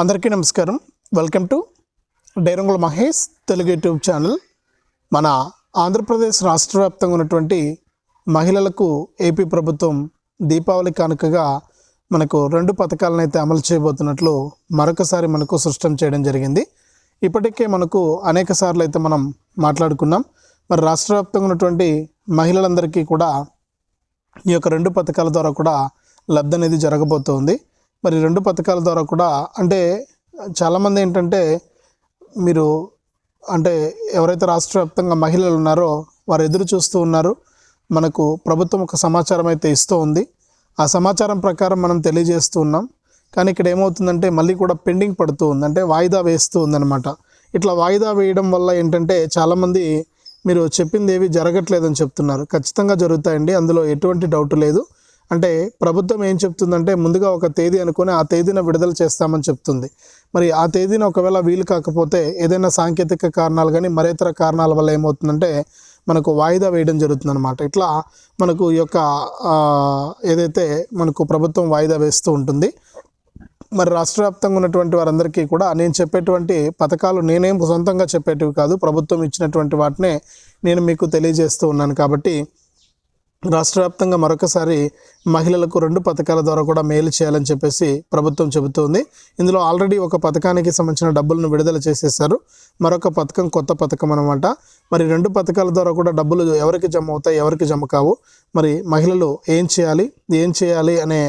అందరికీ నమస్కారం. Welcome to Dairangula Mahesh Telugu YouTube channel. మన ఆంధ్రప్రదేశ్ రాష్ట్ర వ్యాప్తంగా ఉన్నటువంటి మహిళలకు ఏపీ ప్రభుత్వం దీపావళి కానుకగా మనకు రెండు పథకాలను అయితే అమలు చేయబోతున్నట్లు మరొకసారి మనకు సృష్టం చేయడం జరిగింది. ఇప్పటికే మనకు అనేక సార్లు అయితే మనం మాట్లాడుకున్నాం. మరి రాష్ట్ర వ్యాప్తంగా ఉన్నటువంటి మహిళలందరికీ కూడా ఈ యొక్క రెండు పథకాల ద్వారా కూడా లబ్ధి అనేది జరగబోతోంది. మరి రెండు పథకాల ద్వారా కూడా అంటే చాలామంది ఏంటంటే మీరు అంటే ఎవరైతే రాష్ట్ర వ్యాప్తంగా మహిళలు ఉన్నారో వారు ఎదురు చూస్తూ ఉన్నారు. మనకు ప్రభుత్వం ఒక సమాచారం అయితే ఇస్తూ ఉంది. ఆ సమాచారం ప్రకారం మనం తెలియజేస్తూ ఉన్నాం. కానీ ఇక్కడ ఏమవుతుందంటే మళ్ళీ కూడా పెండింగ్ పడుతూ ఉంది. అంటే వాయిదా వేస్తూ ఉందన్నమాట. ఇట్లా వాయిదా వేయడం వల్ల ఏంటంటే చాలామంది మీరు చెప్పింది ఏవి జరగట్లేదని చెప్తున్నారు. ఖచ్చితంగా జరుగుతాయండి. అందులో ఎటువంటి డౌట్ లేదు. అంటే ప్రభుత్వం ఏం చెప్తుందంటే ముందుగా ఒక తేదీ అనుకుని ఆ తేదీన విడుదల చేస్తామని చెప్తుంది. మరి ఆ తేదీన ఒకవేళ వీలు కాకపోతే ఏదైనా సాంకేతిక కారణాలు కానీ మరేతర కారణాల వల్ల ఏమవుతుందంటే మనకు వాయిదా వేయడం జరుగుతుందన్నమాట. ఇట్లా మనకు ఈ యొక్క ఏదైతే మనకు ప్రభుత్వం వాయిదా వేస్తూ ఉంటుంది మరి రాష్ట్ర వ్యాప్తంగా ఉన్నటువంటి వారందరికీ కూడా నేను చెప్పేటువంటి పథకాలు నేనేం సొంతంగా చెప్పేటివి కాదు ప్రభుత్వం ఇచ్చినటువంటి వాటినే నేను మీకు తెలియజేస్తూ ఉన్నాను. కాబట్టి రాష్ట్ర వ్యాప్తంగా మరొకసారి మహిళలకు రెండు పథకాల ద్వారా కూడా మేలు చేయాలని చెప్పేసి ప్రభుత్వం చెబుతోంది. ఇందులో ఆల్రెడీ ఒక పథకానికి సంబంధించిన డబ్బులను విడుదల చేసేసారు మరొక పథకం కొత్త పథకం అనమాట మరి రెండు పథకాల ద్వారా కూడా డబ్బులు ఎవరికి జమ అవుతాయి ఎవరికి జమ కావు? మరి మహిళలు ఏం చేయాలి ఏం చేయాలి అనే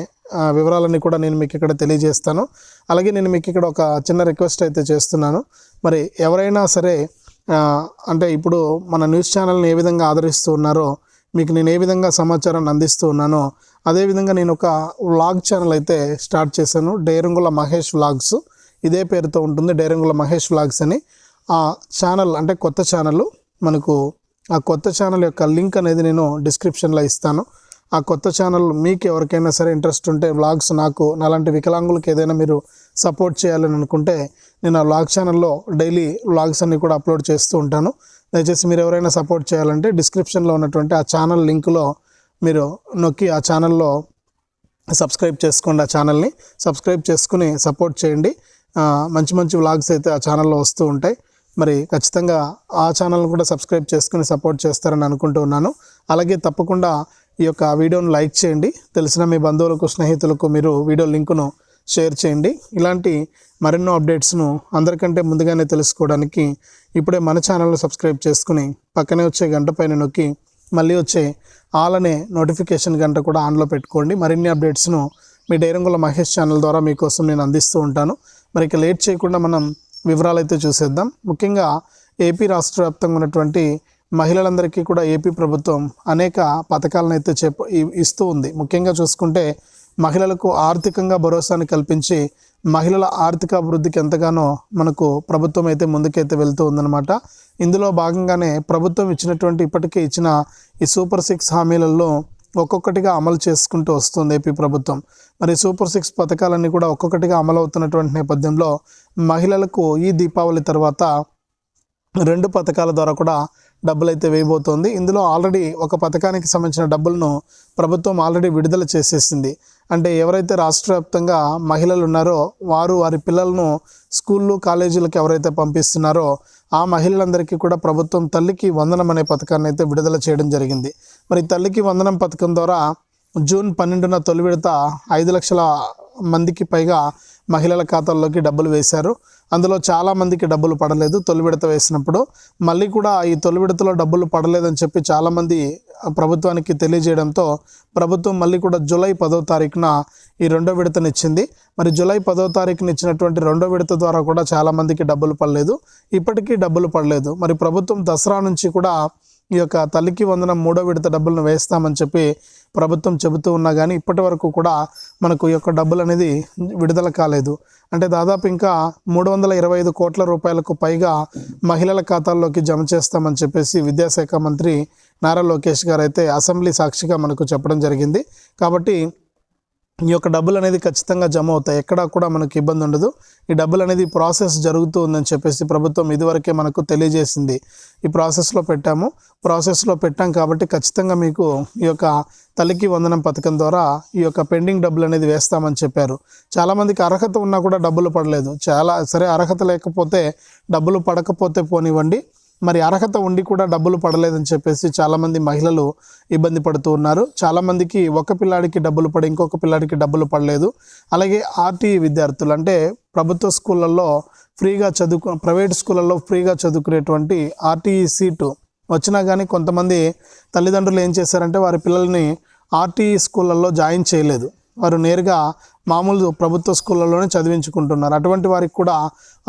వివరాలన్నీ కూడా నేను మీకు ఇక్కడ తెలియజేస్తాను. అలాగే నేను మీకు ఇక్కడ ఒక చిన్న రిక్వెస్ట్ అయితే చేస్తున్నాను. మరి ఎవరైనా సరే అంటే ఇప్పుడు మన న్యూస్ ఛానల్ని ఏ విధంగా ఆదరిస్తూ ఉన్నారో మీకు నేను ఏ విధంగా సమాచారాన్ని అందిస్తూ ఉన్నానో అదేవిధంగా నేను ఒక వ్లాగ్ ఛానల్ అయితే స్టార్ట్ చేశాను డేరంగుల మహేష్ వ్లాగ్స్. ఇదే పేరుతో ఉంటుంది డేరంగుల మహేష్ వ్లాగ్స్ అని. ఆ ఛానల్ అంటే కొత్త ఛానల్ మనకు ఆ కొత్త ఛానల్ యొక్క లింక్ అనేది నేను డిస్క్రిప్షన్లో ఇస్తాను. ఆ కొత్త ఛానల్ మీకు ఎవరికైనా సరే ఇంట్రెస్ట్ ఉంటే వ్లాగ్స్ నాకు నాలాంటి వికలాంగులకు ఏదైనా మీరు సపోర్ట్ చేయాలని అనుకుంటే నేను ఆ వ్లాగ్ ఛానల్లో డైలీ వ్లాగ్స్ అన్ని కూడా అప్లోడ్ చేస్తూ ఉంటాను. దయచేసి మీరు ఎవరైనా సపోర్ట్ చేయాలంటే డిస్క్రిప్షన్లో ఉన్నటువంటి ఆ ఛానల్ లింకులో మీరు నొక్కి ఆ ఛానల్లో సబ్స్క్రైబ్ చేసుకోండి ఆ ఛానల్ని. సబ్స్క్రైబ్ చేసుకుని సపోర్ట్ చేయండి. మంచి మంచి వ్లాగ్స్ అయితే ఆ ఛానల్లో వస్తూ ఉంటాయి. మరి ఖచ్చితంగా ఆ ఛానల్ని కూడా సబ్స్క్రైబ్ చేసుకుని సపోర్ట్ చేస్తారని అనుకుంటూ ఉన్నాను. అలాగే తప్పకుండా ఈ యొక్క వీడియోను లైక్ చేయండి. తెలిసిన మీ బంధువులకు స్నేహితులకు మీరు వీడియో లింకును షేర్ చేయండి. ఇలాంటి మరెన్నో అప్డేట్స్ను అందరికంటే ముందుగానే తెలుసుకోవడానికి ఇప్పుడే మన ఛానల్ను సబ్స్క్రైబ్ చేసుకుని పక్కనే వచ్చే గంట పైన నొక్కి మళ్ళీ వచ్చే ఆల్ అనే నోటిఫికేషన్ గంట కూడా ఆన్లో పెట్టుకోండి. మరిన్ని అప్డేట్స్ను మీ డైరంగుల మహేష్ ఛానల్ ద్వారా మీకోసం నేను అందిస్తూ ఉంటాను. మరి ఇక లేట్ చేయకుండా మనం వివరాలు అయితే చూసేద్దాం. ముఖ్యంగా ఏపీ రాష్ట్ర వ్యాప్తంగా ఉన్నటువంటి మహిళలందరికీ కూడా ఏపీ ప్రభుత్వం అనేక పథకాలను అయితే చెప్ప ఇస్తూ ఉంది. ముఖ్యంగా చూసుకుంటే మహిళలకు ఆర్థికంగా భరోసాని కల్పించి మహిళల ఆర్థిక అభివృద్ధికి ఎంతగానో మనకు ప్రభుత్వం అయితే ముందుకైతే వెళ్తూ ఉందన్నమాట. ఇందులో భాగంగానే ప్రభుత్వం ఇచ్చినటువంటి ఇప్పటికే ఇచ్చిన ఈ సూపర్ సిక్స్ హామీలలో ఒక్కొక్కటిగా అమలు చేసుకుంటూ వస్తుంది ఏపీ ప్రభుత్వం. మరి సూపర్ సిక్స్ పథకాలన్నీ కూడా ఒక్కొక్కటిగా అమలు అవుతున్నటువంటి నేపథ్యంలో మహిళలకు ఈ దీపావళి తర్వాత రెండు పథకాల ద్వారా కూడా డబ్బులు అయితే వేయబోతోంది. ఇందులో ఆల్రెడీ ఒక పథకానికి సంబంధించిన డబ్బులను ప్రభుత్వం ఆల్రెడీ విడుదల చేసేసింది. అంటే ఎవరైతే రాష్ట్ర వ్యాప్తంగా మహిళలు ఉన్నారో వారు వారి పిల్లలను స్కూళ్ళు కాలేజీలకు ఎవరైతే పంపిస్తున్నారో ఆ మహిళలందరికీ కూడా ప్రభుత్వం తల్లికి వందనం అనే పథకాన్ని అయితే విడుదల చేయడం జరిగింది. మరి తల్లికి వందనం పథకం ద్వారా జూన్ పన్నెండున తొలి విడత ఐదు లక్షల మందికి పైగా మహిళల ఖాతాల్లోకి డబ్బులు వేశారు. అందులో చాలామందికి డబ్బులు పడలేదు. తొలి విడత వేసినప్పుడు మళ్ళీ కూడా ఈ తొలి విడతలో డబ్బులు పడలేదని చెప్పి చాలామంది ప్రభుత్వానికి తెలియజేయడంతో ప్రభుత్వం మళ్ళీ కూడా జూలై పదో తారీఖున ఈ రెండో విడతనిచ్చింది. మరి జూలై పదో తారీఖున ఇచ్చినటువంటి రెండో విడత ద్వారా కూడా చాలామందికి డబ్బులు పడలేదు. ఇప్పటికీ డబ్బులు పడలేదు. మరి ప్రభుత్వం దసరా నుంచి కూడా ఈ యొక్క తల్లికి వందనం మూడో విడత డబ్బులను వేస్తామని చెప్పి ప్రభుత్వం చెబుతూ ఉన్నా కానీ ఇప్పటి వరకు కూడా మనకు ఈ యొక్క డబ్బులు అనేది విడుదల కాలేదు. అంటే దాదాపు ఇంకా మూడు వందల ఇరవై ఐదు కోట్ల రూపాయలకు పైగా మహిళల ఖాతాల్లోకి జమ చేస్తామని చెప్పేసి విద్యాశాఖ మంత్రి నారా లోకేష్ గారు అయితే అసెంబ్లీ సాక్షిగా మనకు చెప్పడం జరిగింది. కాబట్టి ఈ యొక్క డబ్బులు అనేది ఖచ్చితంగా జమ అవుతాయి. ఎక్కడా కూడా మనకి ఇబ్బంది ఉండదు. ఈ డబ్బులు అనేది ప్రాసెస్ జరుగుతూ ఉందని చెప్పేసి ప్రభుత్వం ఇదివరకే మనకు తెలియజేసింది. ఈ ప్రాసెస్లో పెట్టాము. ప్రాసెస్లో పెట్టాం కాబట్టి ఖచ్చితంగా మీకు ఈ యొక్క తల్లికి వందనం పథకం ద్వారా ఈ యొక్క పెండింగ్ డబ్బులు అనేది వేస్తామని చెప్పారు. చాలామందికి అర్హత ఉన్నా కూడా డబ్బులు పడలేదు. చాలా సరే అర్హత లేకపోతే డబ్బులు పడకపోతే పోనివ్వండి. మరి అర్హత ఉండి కూడా డబ్బులు పడలేదని చెప్పేసి చాలామంది మహిళలు ఇబ్బంది పడుతూ ఉన్నారు. చాలామందికి ఒక పిల్లాడికి డబ్బులు పడి ఇంకొక పిల్లాడికి డబ్బులు పడలేదు. అలాగే ఆర్టీఈ విద్యార్థులు అంటే ప్రభుత్వ స్కూళ్ళల్లో ఫ్రీగా చదువుకు ప్రైవేట్ స్కూళ్ళల్లో ఫ్రీగా చదువుకునేటువంటి ఆర్టీఈ సీటు వచ్చినా కానీ కొంతమంది తల్లిదండ్రులు ఏం చేశారంటే వారి పిల్లల్ని ఆర్టీఈ స్కూళ్ళల్లో జాయిన్ చేయలేదు. వారు నేరుగా మామూలు ప్రభుత్వ స్కూళ్ళలోనే చదివించుకుంటున్నారు. అటువంటి వారికి కూడా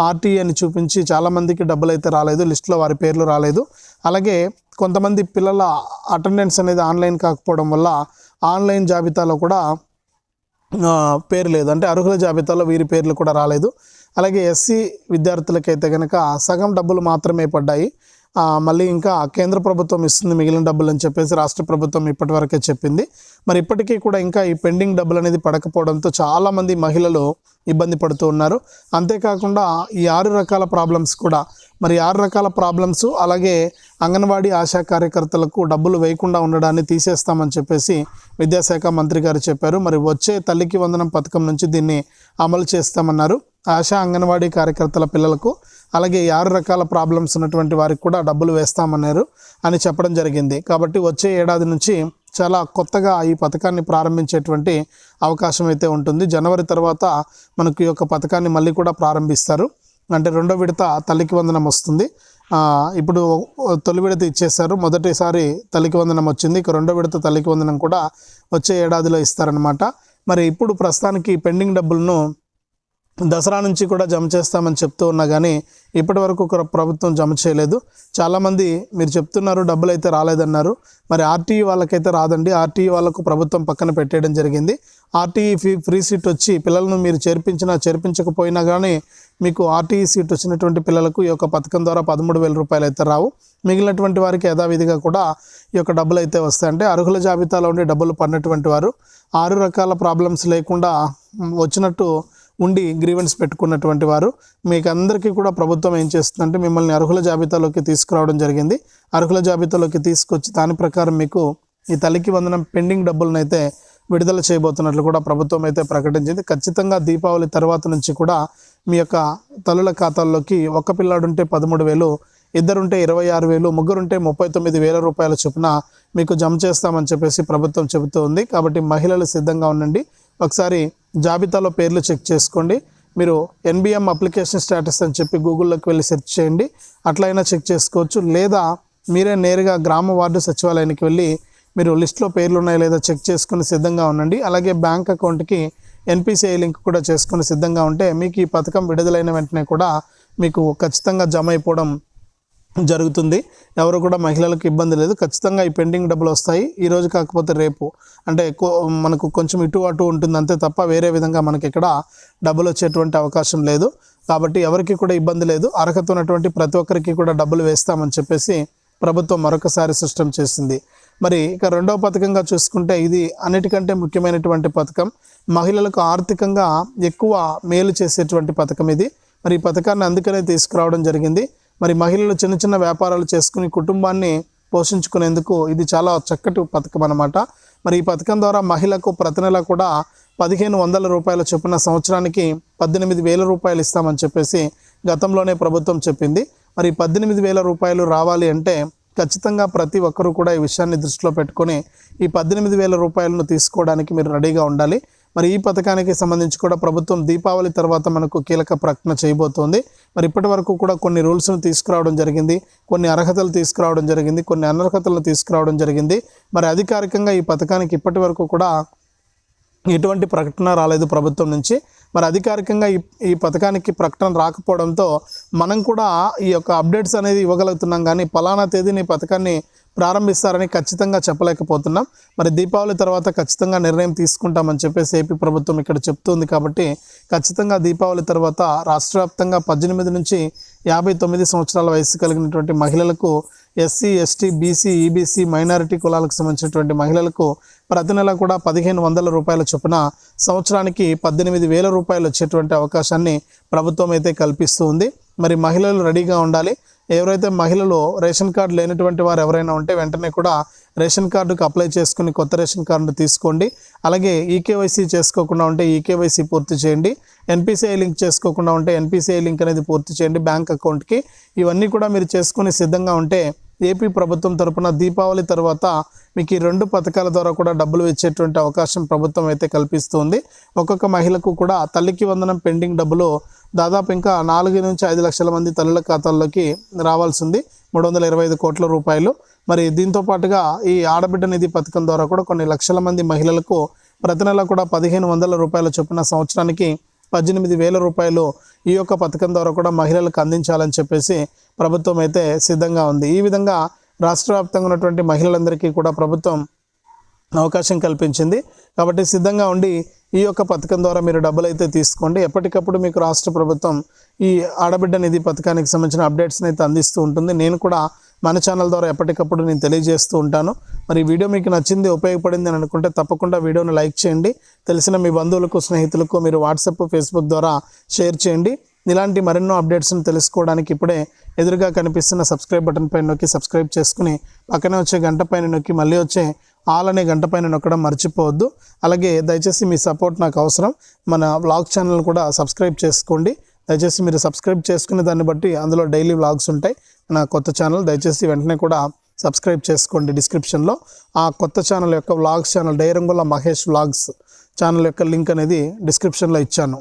ఆర్టీఏ అని చూపించి చాలామందికి డబ్బులు అయితే రాలేదు. లిస్టులో వారి పేర్లు రాలేదు. అలాగే కొంతమంది పిల్లల అటెండెన్స్ అనేది ఆన్లైన్ కాకపోవడం వల్ల ఆన్లైన్ జాబితాలో కూడా పేరు లేదు. అంటే అర్హుల జాబితాలో వీరి పేర్లు కూడా రాలేదు. అలాగే ఎస్సీ విద్యార్థులకైతే కనుక సగం డబ్బులు మాత్రమే పడ్డాయి. మళ్ళీ ఇంకా కేంద్ర ప్రభుత్వం ఇస్తుంది మిగిలిన డబ్బులు అని చెప్పేసి రాష్ట్ర ప్రభుత్వం ఇప్పటివరకే చెప్పింది. మరి ఇప్పటికీ కూడా ఇంకా ఈ పెండింగ్ డబ్బులు అనేది పడకపోవడంతో చాలామంది మహిళలు ఇబ్బంది పడుతూ ఉన్నారు. అంతేకాకుండా ఈ ఆరు రకాల ప్రాబ్లమ్స్ కూడా మరి ఆరు రకాల ప్రాబ్లమ్స్ అలాగే అంగన్వాడీ ఆశా కార్యకర్తలకు డబ్బులు వేయకుండా ఉండడాన్ని తీసేస్తామని చెప్పేసి విద్యాశాఖ మంత్రి గారు చెప్పారు. మరి వచ్చే తల్లికి వందనం పథకం నుంచి దీన్ని అమలు చేస్తామన్నారు. ఆశా అంగన్వాడీ కార్యకర్తల పిల్లలకు అలాగే ఆరు రకాల ప్రాబ్లమ్స్ ఉన్నటువంటి వారికి కూడా డబ్బులు వేస్తామన్నారు అని చెప్పడం జరిగింది. కాబట్టి వచ్చే ఏడాది నుంచి చాలా కొత్తగా ఈ పథకాన్ని ప్రారంభించేటువంటి అవకాశం అయితే ఉంటుంది. జనవరి తర్వాత మనకు ఈ యొక్క పథకాన్ని మళ్ళీ కూడా ప్రారంభిస్తారు. అంటే రెండో విడత తల్లికి వందనం వస్తుంది. ఇప్పుడు తొలి విడత ఇచ్చేశారు. మొదటిసారి తల్లికి వందనం వచ్చింది. ఇక రెండో విడత తల్లికి వందనం కూడా వచ్చే ఏడాదిలో ఇస్తారనమాట మరి ఇప్పుడు ప్రస్తుతానికి పెండింగ్ డబ్బులను దసరా నుంచి కూడా జమ చేస్తామని చెప్తూ ఉన్నా కానీ ఇప్పటి వరకు ఒక ప్రభుత్వం జమ చేయలేదు. చాలామంది మీరు చెప్తున్నారు డబ్బులు అయితే రాలేదన్నారు. మరి ఆర్టీఈ వాళ్ళకైతే రాదండి. ఆర్టీఈ వాళ్ళకు ప్రభుత్వం పక్కన పెట్టేయడం జరిగింది. ఆర్టీఈ ఫీ ఫ్రీ సీట్ వచ్చి పిల్లలను మీరు చేర్పించినా చేర్పించకపోయినా కానీ మీకు ఆర్టీఈ సీట్ వచ్చినటువంటి పిల్లలకు ఈ యొక్క పథకం ద్వారా పదమూడు వేల రూపాయలు అయితే రావు. మిగిలినటువంటి వారికి యథావిధిగా కూడా ఈ యొక్క డబ్బులు అయితే వస్తాయంటే అర్హుల జాబితాలో ఉండి డబ్బులు పడినటువంటి వారు ఆరు రకాల ప్రాబ్లమ్స్ లేకుండా వచ్చినట్టు ఉండి గ్రీవెన్స్ పెట్టుకున్నటువంటి వారు మీకు అందరికీ కూడా ప్రభుత్వం ఏం చేస్తుందంటే మిమ్మల్ని అర్హుల జాబితాలోకి తీసుకురావడం జరిగింది. అర్హుల జాబితాలోకి తీసుకొచ్చి దాని ప్రకారం మీకు ఈ తల్లికి వందనం పెండింగ్ డబ్బులను అయితే విడుదల చేయబోతున్నట్లు కూడా ప్రభుత్వం అయితే ప్రకటించింది. ఖచ్చితంగా దీపావళి తర్వాత నుంచి కూడా మీ యొక్క తల్లుల ఖాతాల్లోకి ఒక పిల్లాడుంటే పదమూడు వేలు ఇద్దరుంటే ఇరవై ఆరు వేలు ముగ్గురుంటే ముప్పై తొమ్మిది వేల రూపాయల చొప్పున మీకు జమ చేస్తామని చెప్పేసి ప్రభుత్వం చెబుతూ ఉంది కాబట్టి మహిళలు సిద్ధంగా ఉండండి. ఒకసారి జాబితాలో పేర్లు చెక్ చేసుకోండి. మీరు ఎన్బిఎం అప్లికేషన్ స్టేటస్ అని చెప్పి గూగుల్లోకి వెళ్ళి సెర్చ్ చేయండి. అట్లయినా చెక్ చేసుకోవచ్చు. లేదా మీరే నేరుగా గ్రామ వార్డు సచివాలయానికి వెళ్ళి మీరు లిస్ట్లో పేర్లు ఉన్నాయో లేదా చెక్ చేసుకుని సిద్ధంగా ఉండండి. అలాగే బ్యాంక్ అకౌంట్కి ఎన్పిసిఐ లింక్ కూడా చేసుకుని సిద్ధంగా ఉంటే మీకు ఈ పథకం విడుదలైన వెంటనే కూడా మీకు ఖచ్చితంగా జమ అయిపోవడం జరుగుతుంది. ఎవరు కూడా మహిళలకు ఇబ్బంది లేదు. ఖచ్చితంగా ఈ పెండింగ్ డబ్బులు వస్తాయి. ఈరోజు కాకపోతే రేపు. అంటే ఎక్కువ మనకు కొంచెం ఇటు అటు ఉంటుంది అంతే తప్ప వేరే విధంగా మనకి ఇక్కడ డబ్బులు వచ్చేటువంటి అవకాశం లేదు. కాబట్టి ఎవరికి కూడా ఇబ్బంది లేదు. అర్హత ఉన్నటువంటి ప్రతి ఒక్కరికి కూడా డబ్బులు వేస్తామని చెప్పేసి ప్రభుత్వం మరొకసారి స్పష్టం చేసింది. మరి ఇక రెండవ పథకంగా చూసుకుంటే ఇది అన్నిటికంటే ముఖ్యమైనటువంటి పథకం. మహిళలకు ఆర్థికంగా ఎక్కువ మేలు చేసేటువంటి పథకం ఇది. మరి ఈ పథకాన్ని అందుకనే తీసుకురావడం జరిగింది. మరి మహిళలు చిన్న చిన్న వ్యాపారాలు చేసుకుని కుటుంబాన్ని పోషించుకునేందుకు ఇది చాలా చక్కటి పథకం అన్నమాట. మరి ఈ పథకం ద్వారా మహిళకు ప్రతి నెల కూడా పదిహేను వందల రూపాయల చొప్పున సంవత్సరానికి పద్దెనిమిది వేల రూపాయలు ఇస్తామని చెప్పేసి గతంలోనే ప్రభుత్వం చెప్పింది. మరి పద్దెనిమిది వేల రూపాయలు రావాలి అంటే ఖచ్చితంగా ప్రతి ఒక్కరూ కూడా ఈ విషయాన్ని దృష్టిలో పెట్టుకొని ఈ పద్దెనిమిది వేల రూపాయలను తీసుకోవడానికి మీరు రెడీగా ఉండాలి. మరి ఈ పథకానికి సంబంధించి కూడా ప్రభుత్వం దీపావళి తర్వాత మనకు కీలక ప్రకటన చేయబోతోంది. మరి ఇప్పటి వరకు కూడా కొన్ని రూల్స్ను తీసుకురావడం జరిగింది. కొన్ని అర్హతలు తీసుకురావడం జరిగింది. కొన్ని అనర్హతలు తీసుకురావడం జరిగింది. మరి అధికారికంగా ఈ పథకానికి ఇప్పటి వరకు కూడా ఎటువంటి ప్రకటన రాలేదు ప్రభుత్వం నుంచి. మరి అధికారికంగా ఈ ఈ పథకానికి ప్రకటన రాకపోవడంతో మనం కూడా ఈ యొక్క అప్డేట్స్ అనేది ఇవ్వగలుగుతున్నాం. కానీ ఫలానా తేదీని పథకాన్ని ప్రారంభిస్తారని ఖచ్చితంగా చెప్పలేకపోతున్నాం. మరి దీపావళి తర్వాత ఖచ్చితంగా నిర్ణయం తీసుకుంటామని చెప్పేసి ఏపీ ప్రభుత్వం ఇక్కడ చెప్తుంది కాబట్టి ఖచ్చితంగా దీపావళి తర్వాత రాష్ట్ర వ్యాప్తంగా పద్దెనిమిది నుంచి యాభై తొమ్మిది సంవత్సరాల వయసు కలిగినటువంటి మహిళలకు SC ST BC EBC minority కులాలకు సంబంధించినటువంటి మహిళలకు ప్రతి నెల కూడా పదిహేను వందల రూపాయల చొప్పున సంవత్సరానికి పద్దెనిమిది వేల రూపాయలు వచ్చేటువంటి అవకాశాన్ని ప్రభుత్వం అయితే కల్పిస్తూ ఉంది మరి మహిళలు రెడీగా ఉండాలి. ఎవరైతే మహిళలు రేషన్ కార్డు లేనటువంటి వారు ఎవరైనా ఉంటే వెంటనే కూడా రేషన్ కార్డుకు అప్లై చేసుకుని కొత్త రేషన్ కార్డు తీసుకోండి. అలాగే ఈకేవైసీ చేసుకోకుండా ఉంటే ఈకేవైసీ పూర్తి చేయండి. ఎన్పిసిఐ లింక్ చేసుకోకుండా ఉంటే ఎన్పిసిఐ లింక్ అనేది పూర్తి చేయండి బ్యాంక్ అకౌంట్కి. ఇవన్నీ కూడా మీరు చేసుకుని సిద్ధంగా ఉంటే ఏపీ ప్రభుత్వం తరపున దీపావళి తర్వాత మీకు ఈ రెండు పథకాల ద్వారా కూడా డబ్బులు ఇచ్చేటువంటి అవకాశం ప్రభుత్వం అయితే కల్పిస్తుంది. ఒక్కొక్క మహిళకు కూడా తల్లికి వందనం పెండింగ్ డబ్బులు దాదాపు ఇంకా నాలుగు నుంచి ఐదు లక్షల మంది తల్లుల ఖాతాల్లోకి రావాల్సింది. మూడు వందల ఇరవై ఐదు కోట్ల రూపాయలు. మరి దీంతో పాటుగా ఈ ఆడబిడ్డ నిధి పథకం ద్వారా కూడా కొన్ని లక్షల మంది మహిళలకు ప్రతి నెల కూడా పదిహేను వందల రూపాయల చొప్పున సంవత్సరానికి పద్దెనిమిది వేల రూపాయలు ఈ యొక్క పథకం ద్వారా కూడా మహిళలకు అందించాలని చెప్పేసి ప్రభుత్వం అయితే సిద్ధంగా ఉంది. ఈ విధంగా రాష్ట్ర వ్యాప్తంగా ఉన్నటువంటి మహిళలందరికీ కూడా ప్రభుత్వం అవకాశం కల్పించింది. కాబట్టి సిద్ధంగా ఉండి ఈ యొక్క పథకం ద్వారా మీరు డబ్బులు అయితే తీసుకోండి. ఎప్పటికప్పుడు మీకు రాష్ట్ర ప్రభుత్వం ఈ ఆడబిడ్డ నిధి పథకానికి సంబంధించిన అప్డేట్స్ని అయితే అందిస్తూ ఉంటుంది. నేను కూడా మన ఛానల్ ద్వారా ఎప్పటికప్పుడు నేను తెలియజేస్తూ ఉంటాను. మరి వీడియో మీకు నచ్చింది ఉపయోగపడింది అని అనుకుంటే తప్పకుండా వీడియోని లైక్ చేయండి. తెలిసిన మీ బంధువులకు స్నేహితులకు మీరు వాట్సాప్ ఫేస్బుక్ ద్వారా షేర్ చేయండి. ఇలాంటి మరెన్నో అప్డేట్స్ని తెలుసుకోవడానికి ఇప్పుడే ఎదురుగా కనిపిస్తున్న సబ్స్క్రైబ్ బటన్ పైన నొక్కి సబ్స్క్రైబ్ చేసుకుని పక్కనే వచ్చే గంట పైన నొక్కి మళ్ళీ వచ్చే ఆల్ అనే గంట పైన నొక్కడం మర్చిపోవద్దు. అలాగే దయచేసి మీ సపోర్ట్ నాకు అవసరం. మన బ్లాగ్ ఛానల్ కూడా సబ్స్క్రైబ్ చేసుకోండి. దయచేసి మీరు సబ్స్క్రైబ్ చేసుకునే దాన్ని బట్టి అందులో డైలీ వ్లాగ్స్ ఉంటాయి. నా కొత్త ఛానల్ దయచేసి వెంటనే కూడా సబ్స్క్రైబ్ చేసుకోండి డిస్క్రిప్షన్లో. ఆ కొత్త ఛానల్ యొక్క వ్లాగ్స్ ఛానల్ డైరంగుల మహేష్ వ్లాగ్స్ ఛానల్ యొక్క లింక్ అనేది డిస్క్రిప్షన్లో ఇచ్చాను.